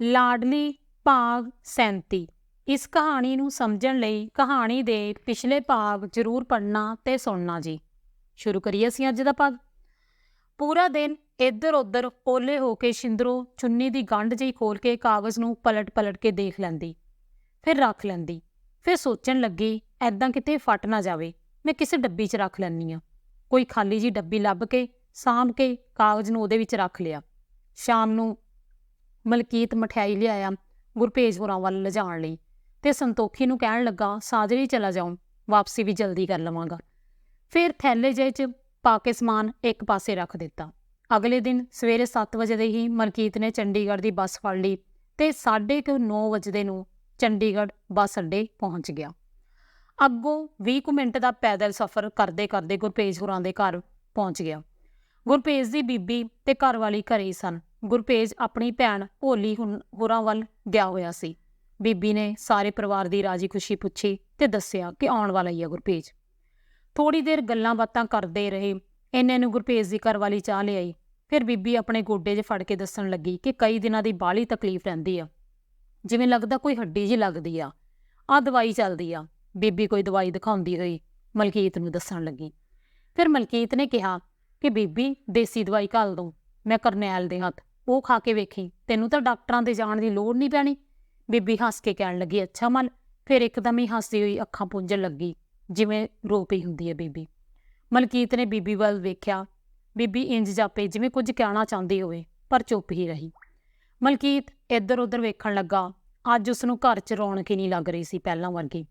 ਲਾਡਲੀ ਭਾਗ 37 ਇਸ ਕਹਾਣੀ ਨੂੰ ਸਮਝਣ ਲਈ ਕਹਾਣੀ ਦੇ ਪਿਛਲੇ ਭਾਗ ਜ਼ਰੂਰ ਪੜ੍ਹਨਾ ਤੇ ਸੁਣਨਾ ਜੀ। ਸ਼ੁਰੂ ਕਰੀਏ ਅਸੀਂ ਅੱਜ ਦਾ ਭਾਗ। ਪੂਰਾ ਦਿਨ ਇੱਧਰ ਉੱਧਰ ਓਲੇ ਹੋ ਕੇ ਸ਼ਿੰਦਰੋ ਚੁੰਨੀ ਦੀ ਗੰਢ ਜਿਹੀ ਖੋਲ ਕੇ ਕਾਗਜ਼ ਨੂੰ ਪਲਟ-ਪਲਟ ਕੇ ਦੇਖ ਲੈਂਦੀ, ਫਿਰ ਰੱਖ ਲੈਂਦੀ, ਫਿਰ ਸੋਚਣ ਲੱਗੀ ਐਦਾਂ ਕਿਤੇ ਫਟ ਨਾ ਜਾਵੇ, ਮੈਂ ਕਿਸੇ ਡੱਬੀ 'ਚ ਰੱਖ ਲੈਂਦੀ ਆ ਕੋਈ ਖਾਲੀ ਜੀ ਡੱਬੀ ਲੱਭ ਕੇ, ਸਾਂਭ ਕੇ ਕਾਗਜ਼ ਨੂੰ ਉਹਦੇ ਵਿੱਚ ਰੱਖ ਲਿਆ। ਸ਼ਾਮ ਨੂੰ ਮਲਕੀਤ ਮਠਿਆਈ ਲਿਆਇਆ ਗੁਰਪੇਜ ਹੋਰਾਂ ਵੱਲ ਲਿਜਾਣ ਲਈ ਤੇ ਸੰਤੋਖੀ ਨੂੰ ਕਹਿਣ ਲੱਗਾ, ਸਾਜਰੀ ਚਲਾ ਜਾਉ ਵਾਪਸੀ ਵੀ ਜਲਦੀ ਕਰ ਲਵਾਂਗਾ। ਫਿਰ ਥੈਲੇ ਜਿਹੇ 'ਚ ਪਾ ਕੇ ਸਮਾਨ ਇੱਕ ਪਾਸੇ ਰੱਖ ਦਿੱਤਾ। ਅਗਲੇ ਦਿਨ ਸਵੇਰੇ 7 ਵਜੇ ਦੇ ਹੀ ਮਲਕੀਤ ਨੇ ਚੰਡੀਗੜ੍ਹ ਦੀ ਬੱਸ ਫੜ ਲਈ ਤੇ 9:30 ਵਜੇ ਨੂੰ ਚੰਡੀਗੜ੍ਹ ਬੱਸ ਅੱਡੇ ਪਹੁੰਚ ਗਿਆ। ਅੱਗੋਂ 20 ਕੁ ਮਿੰਟ ਦਾ ਪੈਦਲ ਸਫ਼ਰ ਕਰਦੇ ਕਰਦੇ ਗੁਰਪੇਜ ਹੋਰਾਂ ਦੇ ਘਰ ਪਹੁੰਚ ਗਿਆ। ਗੁਰਪੇਜ ਦੀ ਬੀਬੀ ਤੇ ਘਰਵਾਲੀ ਘਰੇ ਹੀ ਸਨ। ਗੁਰਪੇਜ ਆਪਣੀ ਭੈਣ ਭੋਲੀ ਹੁਨ- ਹੋਰਾਂ ਵੱਲ ਗਿਆ ਹੋਇਆ ਸੀ। ਬੀਬੀ ਨੇ ਸਾਰੇ ਪਰਿਵਾਰ ਦੀ ਰਾਜੀ ਖੁਸ਼ੀ ਪੁੱਛੀ ਤੇ ਦੱਸਿਆ ਕਿ ਆਉਣ ਵਾਲਾ ਹੀ ਆ ਗੁਰਪੇਜ। ਥੋੜੀ ਦੇਰ ਗੱਲਾਂ ਬਾਤਾਂ ਕਰਦੇ ਰਹੇ, ਇੰਨੇ ਨੂੰ ਗੁਰਪੇਜ ਦੀ ਘਰਵਾਲੀ ਚਾਹ ਲਿਆਈ। ਫਿਰ ਬੀਬੀ ਆਪਣੇ ਗੋਡੇ 'ਚ ਫੜ ਕੇ ਦੱਸਣ ਲੱਗੀ ਕਿ ਕਈ ਦਿਨਾਂ ਦੀ ਬਾਹਲੀ ਤਕਲੀਫ ਰਹਿੰਦੀ ਆ। ਜਿਵੇਂ ਲੱਗਦਾ ਕੋਈ ਹੱਡੀ ਜੀ ਲੱਗਦੀ ਆ। ਆ ਦਵਾਈ ਚੱਲਦੀ ਆ। ਬੀਬੀ ਕੋਈ ਦਵਾਈ ਦਿਖਾਉਂਦੀ ਹੋਈ ਮਲਕੀਤ ਨੂੰ ਦੱਸਣ ਲੱਗੀ। ਫਿਰ ਮਲਕੀਤ ਨੇ ਕਿਹਾ ਕਿ ਬੀਬੀ ਦੇਸੀ ਦਵਾਈ ਘਾਲ ਦੋ, ਮੈਂ ਕਰਨੈਲ ਦੇ ਹੱਥ। ਉਹ ਖਾ ਕੇ ਵੇਖੀ। ਤੈਨੂੰ ਤਾਂ ਡਾਕਟਰਾਂ ਦੇ ਜਾਣ ਦੀ ਲੋੜ ਨਹੀਂ ਪੈਣੀ। ਬੀਬੀ ਹੱਸ ਕੇ ਕਹਿਣ ਲੱਗੀ, ਅੱਛਾ ਮਨ। ਫਿਰ ਇੱਕਦਮ ਹੀ ਹੱਸਦੀ ਹੋਈ ਅੱਖਾਂ ਪੁੰਝਣ ਲੱਗੀ, ਜਿਵੇਂ ਰੋ ਪਈ ਹੁੰਦੀ ਹੈ ਬੀਬੀ। ਮਲਕੀਤ ਨੇ ਬੀਬੀ ਵੱਲ ਵੇਖਿਆ। ਬੀਬੀ ਇੰਜ ਜਾਪੇ ਜਿਵੇਂ ਕੁਝ ਕਹਿਣਾ ਚਾਹੁੰਦੀ ਹੋਵੇ, ਪਰ ਚੁੱਪ ਹੀ ਰਹੀ। ਮਲਕੀਤ ਇੱਧਰ ਉੱਧਰ ਵੇਖਣ ਲੱਗਾ। ਅੱਜ ਉਸ ਨੂੰ ਘਰ 'ਚ ਰੌਣਕ ਹੀ ਨਹੀਂ ਲੱਗ ਰਹੀ ਸੀ ਪਹਿਲਾਂ ਵਰਗੀ।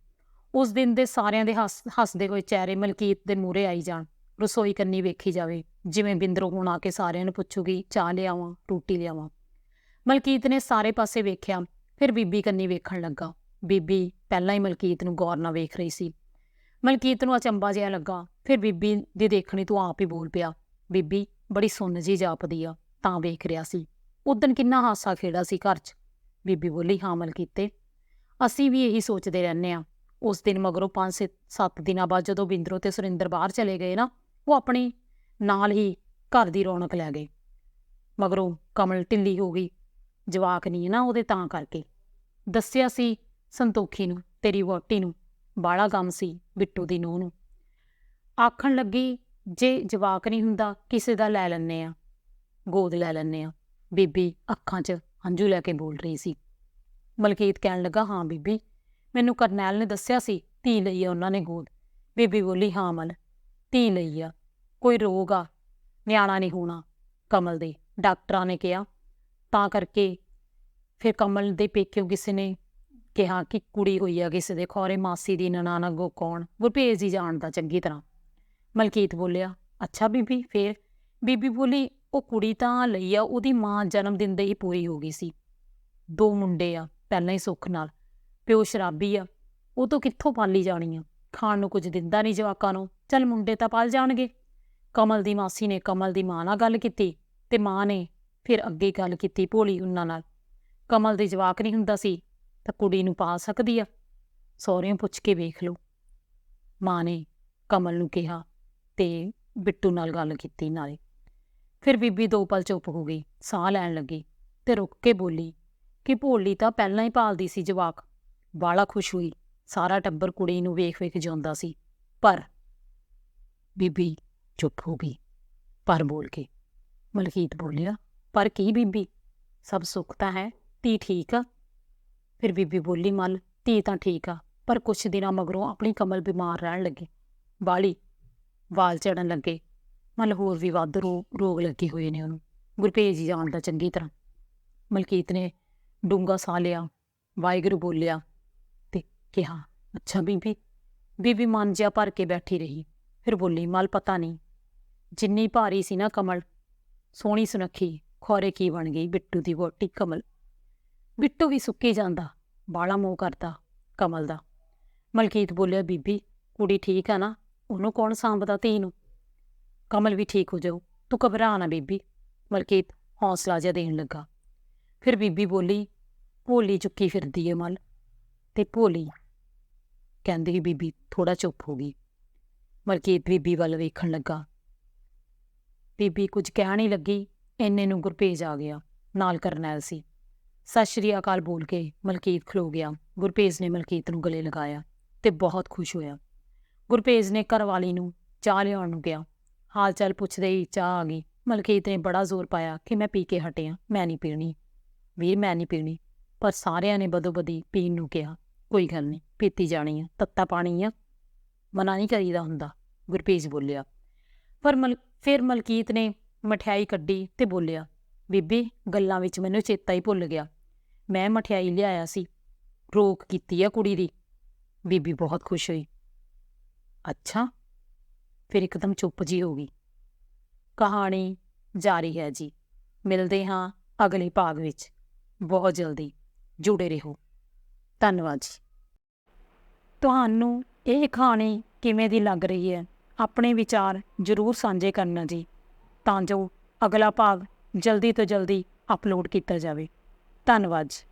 ਉਸ ਦਿਨ ਦੇ ਸਾਰਿਆਂ ਦੇ ਹੱਸ ਹੱਸਦੇ ਹੋਏ ਚਿਹਰੇ ਮਲਕੀਤ ਦੇ ਮੂਹਰੇ ਆਈ ਜਾਣ। ਰਸੋਈ ਕੰਨੀ ਵੇਖੀ ਜਾਵੇ, ਜਿਵੇਂ ਬਿੰਦਰੋਂ ਹੁਣ ਆ ਕੇ ਸਾਰਿਆਂ ਨੂੰ ਪੁੱਛੂਗੀ, ਚਾਹ ਲਿਆਵਾਂ ਰੋਟੀ ਲਿਆਵਾਂ ਮਲਕੀਤ ਨੇ ਸਾਰੇ ਪਾਸੇ ਵੇਖਿਆ, ਫਿਰ ਬੀਬੀ ਕੰਨੀ ਵੇਖਣ ਲੱਗਾ। ਬੀਬੀ ਪਹਿਲਾਂ ਹੀ ਮਲਕੀਤ ਨੂੰ ਗੌਰ ਨਾਲ ਵੇਖ ਰਹੀ ਸੀ। ਮਲਕੀਤ ਨੂੰ ਅਚੰਬਾ ਜਿਹਾ ਲੱਗਾ, ਫਿਰ ਬੀਬੀ ਦੀ ਦੇਖਣੀ ਤੋਂ ਆਪ ਹੀ ਬੋਲ ਪਿਆ, ਬੀਬੀ, ਬੜੀ ਸੁੰਨ ਜੀ ਜਾਪਦੀ ਆ, ਤਾਂ ਵੇਖ ਰਿਆ ਸੀ। ਉਦੋਂ ਕਿੰਨਾ ਹਾਸਾ ਖੇੜਾ ਸੀ ਘਰ 'ਚ। ਬੀਬੀ ਬੋਲੀ, ਹਾਂ ਮਲਕੀਤੇ, ਅਸੀਂ ਵੀ ਇਹੀ ਸੋਚਦੇ ਰਹਿੰਦੇ ਆ ਉਸ ਦਿਨ ਮਗਰੋਂ 5-7 ਦਿਨਾਂ ਬਾਅਦ ਜਦੋਂ ਬਿੰਦਰੋ ਤੇ ਸੁਰਿੰਦਰ ਬਾਹਰ ਚਲੇ ਗਏ ਨਾ ਉਹ ਆਪਣੇ ਨਾਲ ਹੀ ਘਰ ਦੀ ਰੌਣਕ ਲੈ ਗਏ। ਮਗਰੋਂ ਕਮਲ ਢਿੱਲੀ ਹੋ ਗਈ। ਜਵਾਕ ਨਹੀਂ ਨਾ ਉਹਦੇ ਤਾਂ ਕਰਕੇ ਦੱਸਿਆ ਸੀ ਸੰਤੋਖੀ ਨੂੰ, ਤੇਰੀ ਵੋਟੀ ਨੂੰ। ਬਾਲਾ ਗਮ ਸੀ ਬਿੱਟੂ ਦੀ ਨੂੰਹ ਨੂੰ। ਆਖਣ ਲੱਗੀ, ਜੇ ਜਵਾਕ ਨਹੀਂ ਹੁੰਦਾ, ਕਿਸੇ ਦਾ ਲੈ ਲੈਣੇ ਆ। ਗੋਦ ਲੈ ਲੈਣੇ ਆ। ਬੀਬੀ ਅੱਖਾਂ 'ਚ ਹੰਝੂ ਲੈ ਕੇ ਬੋਲ ਰਹੀ ਸੀ। ਮਲਕੀਤ ਕਹਿਣ ਲੱਗਾ, ਹਾਂ ਬੀਬੀ, ਮੈਨੂੰ ਕਰਨੈਲ ਨੇ ਦੱਸਿਆ ਸੀ, ਧੀ ਲਈ ਆ ਉਹਨਾਂ ਨੇ ਗੋਦ। ਬੀਬੀ ਬੋਲੀ, ਹਾਂ ਮਲ, ਧੀ ਲਈ ਆ। ਕੋਈ ਰੋਗ ਆ, ਨਿਆਣਾ ਨਹੀਂ ਹੋਣਾ, ਕਮਲ ਦੇ, ਡਾਕਟਰਾਂ ਨੇ ਕਿਹਾ। ਤਾਂ ਕਰਕੇ ਫਿਰ ਕਮਲ ਦੇ ਪੇਕਿਓ ਕਿਸੇ ਨੇ ਕਿਹਾ ਕਿ ਕੁੜੀ ਹੋਈ ਆ ਕਿਸੇ ਦੇ ਖੋਰੇ, ਮਾਸੀ ਦੀ ਨਨਾਣ ਅੱਗੋਂ ਕੌਣ? ਗੁਰਪੇਜ ਹੀ ਜਾਣਦਾ ਚੰਗੀ ਤਰ੍ਹਾਂ। ਮਲਕੀਤ ਬੋਲਿਆ, ਅੱਛਾ ਬੀਬੀ, ਫੇਰ? ਬੀਬੀ ਬੋਲੀ, ਉਹ ਕੁੜੀ ਤਾਂ ਲਈ ਆ, ਉਹਦੀ ਮਾਂ ਜਨਮ ਦਿਨ ਦੇ ਹੀ ਪੂਰੀ ਹੋ ਗਈ ਸੀ। ਦੋ ਮੁੰਡੇ ਆ, ਪਹਿਲਾਂ ਹੀ ਸੁੱਖ ਨਾਲ। ਪਿਓ ਸ਼ਰਾਬੀ ਆ, ਉਹ ਤੋਂ ਕਿੱਥੋਂ ਪਾਲੀ ਜਾਣੀ ਆ? ਖਾਣ ਨੂੰ ਕੁਝ ਦਿੰਦਾ ਨਹੀਂ ਜਵਾਕਾਂ ਨੂੰ। ਚੱਲ ਮੁੰਡੇ ਤਾਂ ਪਾਲ ਜਾਣਗੇ। ਕਮਲ ਦੀ ਮਾਸੀ ਨੇ ਕਮਲ ਦੀ ਮਾਂ ਨਾਲ ਗੱਲ ਕੀਤੀ ਤੇ ਮਾਂ ਨੇ ਫਿਰ ਅੱਗੇ ਗੱਲ ਕੀਤੀ ਭੋਲੀ ਉਹਨਾਂ ਨਾਲ। ਕਮਲ ਦੇ ਜਵਾਕ ਨਹੀਂ ਹੁੰਦਾ ਸੀ ਤਾਂ ਕੁੜੀ ਨੂੰ ਪਾ ਸਕਦੀ ਆ। ਸਹੁਰਿਆਂ ਪੁੱਛ ਕੇ ਵੇਖ ਲਓ। ਮਾਂ ਨੇ ਕਮਲ ਨੂੰ ਕਿਹਾ ਤੇ ਬਿੱਟੂ ਨਾਲ ਗੱਲ ਕੀਤੀ ਨਾਲੇ। ਫਿਰ ਬੀਬੀ ਦੋ ਪਲ ਚੁੱਪ ਹੋ ਗਈ, ਸਾਹ ਲੈਣ ਲੱਗੀ ਤੇ ਰੁੱਕ ਕੇ ਬੋਲੀ ਕਿ ਭੋਲੀ ਤਾਂ ਪਹਿਲਾਂ ਹੀ ਪਾਲਦੀ ਸੀ ਜਵਾਕ। ਬਾਲਾ ਖੁਸ਼ ਹੋਈ, ਸਾਰਾ ਟੱਬਰ ਕੁੜੀ ਨੂੰ ਵੇਖ ਵੇਖ ਜਾਂਦਾ ਸੀ। ਪਰ ਬੀਬੀ ਚੁੱਪ ਹੋ ਗਈ। ਪਰ ਬੋਲ ਕੇ, ਮਲਕੀਤ ਬੋਲਿਆ, ਪਰ ਕੀ ਬੀਬੀ? ਸਭ ਸੁੱਖ ਤਾਂ ਹੈ, ਧੀ ਠੀਕ ਆ? ਫਿਰ ਬੀਬੀ ਬੋਲੀ ਮਲ ਧੀ ਤਾਂ ਠੀਕ ਆ, ਪਰ ਕੁਛ ਦਿਨਾਂ ਮਗਰੋਂ ਆਪਣੀ ਕਮਲ ਬਿਮਾਰ ਰਹਿਣ ਲੱਗੀ। ਬਾਲੀ, ਵਾਲ ਚੜਨ ਲੱਗੇ। ਮਲ ਹੋਰ ਵੀ ਵੱਧ ਰੋ, ਰੋਗ ਲੱਗੇ ਹੋਏ ਨੇ ਉਹਨੂੰ। ਗੁਰਪੇਜ ਜੀ ਜਾਣਦਾ ਚੰਗੀ ਤਰ੍ਹਾਂ। ਮਲਕੀਤ ਨੇ ਡੂੰਗਾ ਸਾਹ ਲਿਆ, ਵਾਹਿਗੁਰੂ ਬੋਲਿਆ, ਤੇ ਕਿਹਾ, ਅੱਛਾ ਬੀਬੀ ਬੀਬੀ ਮਨ ਜਿਹਾ ਭਰ ਕੇ ਬੈਠੀ ਰਹੀ। ਫਿਰ ਬੋਲੀ, ਮਲ, ਪਤਾ ਨਹੀਂ ਜਿੰਨੀ ਭਾਰੀ ਸੀ ਨਾ ਕਮਲ, ਸੋਹਣੀ ਸੁਨੱਖੀ, ਖੋਰੇ ਕੀ ਬਣ ਗਈ ਬਿੱਟੂ ਦੀ ਵੋਟੀ ਕਮਲ। ਬਿੱਟੂ ਵੀ ਸੁੱਕੀ ਜਾਂਦਾ ਬਾਲਾ ਮੋਹ ਕਰਦਾ ਕਮਲ ਦਾ। ਮਲਕੀਤ ਬੋਲਿਆ, ਬੀਬੀ, ਕੁੜੀ ਠੀਕ ਆ ਨਾ, ਉਹਨੂੰ ਕੌਣ ਸਾਂਭਦਾ ਧੀ ਨੂੰ? ਕਮਲ ਵੀ ਠੀਕ ਹੋ ਜਾਊ, ਤੂੰ ਘਬਰਾ ਨਾ ਬੀਬੀ, ਮਲਕੀਤ ਹੌਸਲਾ ਜਿਹਾ ਦੇਣ ਲੱਗਾ। ਫਿਰ ਬੀਬੀ ਬੋਲੀ, ਭੋਲੀ ਚੁੱਕੀ ਫਿਰਦੀ ਏ ਮਲ, ਤੇ ਭੋਲੀ ਕਹਿੰਦੀ ਬੀਬੀ ਥੋੜਾ ਚੁੱਪ ਹੋ ਗਈ। ਮਲਕੀਤ ਬੀਬੀ ਵੱਲ ਵੇਖਣ ਲੱਗਾ ਬੀਬੀ ਕੁਝ ਕਹਿਣ ਨਹੀਂ ਲੱਗੀ, ਇੰਨੇ ਨੂੰ ਗੁਰਪੇਜ ਆ ਗਿਆ, ਨਾਲ ਕਰਨੈਲ ਸੀ। ਸਤਿ ਸ਼੍ਰੀ ਅਕਾਲ ਬੋਲ ਕੇ ਮਲਕੀਤ ਖਲੋ ਗਿਆ। ਗੁਰਪੇਜ ਨੇ ਮਲਕੀਤ ਨੂੰ ਗਲੇ ਲਗਾਇਆ ਤੇ ਬਹੁਤ ਖੁਸ਼ ਹੋਇਆ। ਗੁਰਪੇਜ ਨੇ ਘਰਵਾਲੀ ਨੂੰ ਚਾਹ ਲਿਆਉਣ ਨੂੰ ਕਿਹਾ। ਹਾਲ ਚਾਲ ਪੁੱਛਦੇ ਹੀ ਚਾਹ ਆ ਗਈ। ਮਲਕੀਤ ਨੇ ਬੜਾ ਜ਼ੋਰ ਪਾਇਆ ਕਿ ਮੈਂ ਪੀ ਕੇ ਹਟਿਆ, ਮੈਂ ਨਹੀਂ ਪੀਣੀ। ਵੀਰ, ਮੈਂ ਨਹੀਂ ਪੀਣੀ, ਪਰ ਸਾਰਿਆਂ ਨੇ ਬਦੋਬਦੀ ਪੀਣ ਨੂੰ ਕਿਹਾ, ਕੋਈ ਗੱਲ ਨਹੀਂ, ਪੀਤੀ ਜਾਣੀ ਆ, ਤੱਤਾ ਪਾਣੀ ਆ। ਮਨਾ ਨਹੀਂ ਕਰੀਦਾ ਹੁੰਦਾ ਗੁਰਪੇਜ ਬੋਲਿਆ। ਪਰ ਮਲ ਫਿਰ ਮਲਕੀਤ ਨੇ ਮਠਿਆਈ ਕੱਢੀ ਤੇ ਬੋਲਿਆ, ਬੀਬੀ, ਗੱਲਾਂ ਵਿੱਚ ਮੈਨੂੰ ਚੇਤਾ ਹੀ ਭੁੱਲ ਗਿਆ। ਮੈਂ ਮਠਿਆਈ ਲਿਆਇਆ ਸੀ। ਰੋਕ ਕੀਤੀ ਆ ਕੁੜੀ ਦੀ। ਬੀਬੀ ਬਹੁਤ ਖੁਸ਼ ਹੋਈ। ਅੱਛਾ। ਫਿਰ ਇੱਕਦਮ ਚੁੱਪ ਜੀ ਹੋ ਗਈ। ਕਹਾਣੀ ਜਾਰੀ ਹੈ ਜੀ। ਮਿਲਦੇ ਹਾਂ ਅਗਲੇ ਭਾਗ ਵਿੱਚ। ਬਹੁਤ ਜਲਦੀ ਜੁੜੇ ਰਹੋ। ਧੰਨਵਾਦ ਜੀ। ਤੁਹਾਨੂੰ ਇਹ ਕਹਾਣੀ ਕਿਵੇਂ ਦੀ ਲੱਗ ਰਹੀ ਹੈ? ਆਪਣੇ ਵਿਚਾਰ ਜ਼ਰੂਰ ਸਾਂਝੇ ਕਰਨਾ ਜੀ, ਤਾਂ ਜੋ ਅਗਲਾ ਭਾਗ ਜਲਦੀ ਤੋਂ ਜਲਦੀ ਅਪਲੋਡ ਕੀਤਾ ਜਾਵੇ। ਧੰਨਵਾਦ ਜੀ।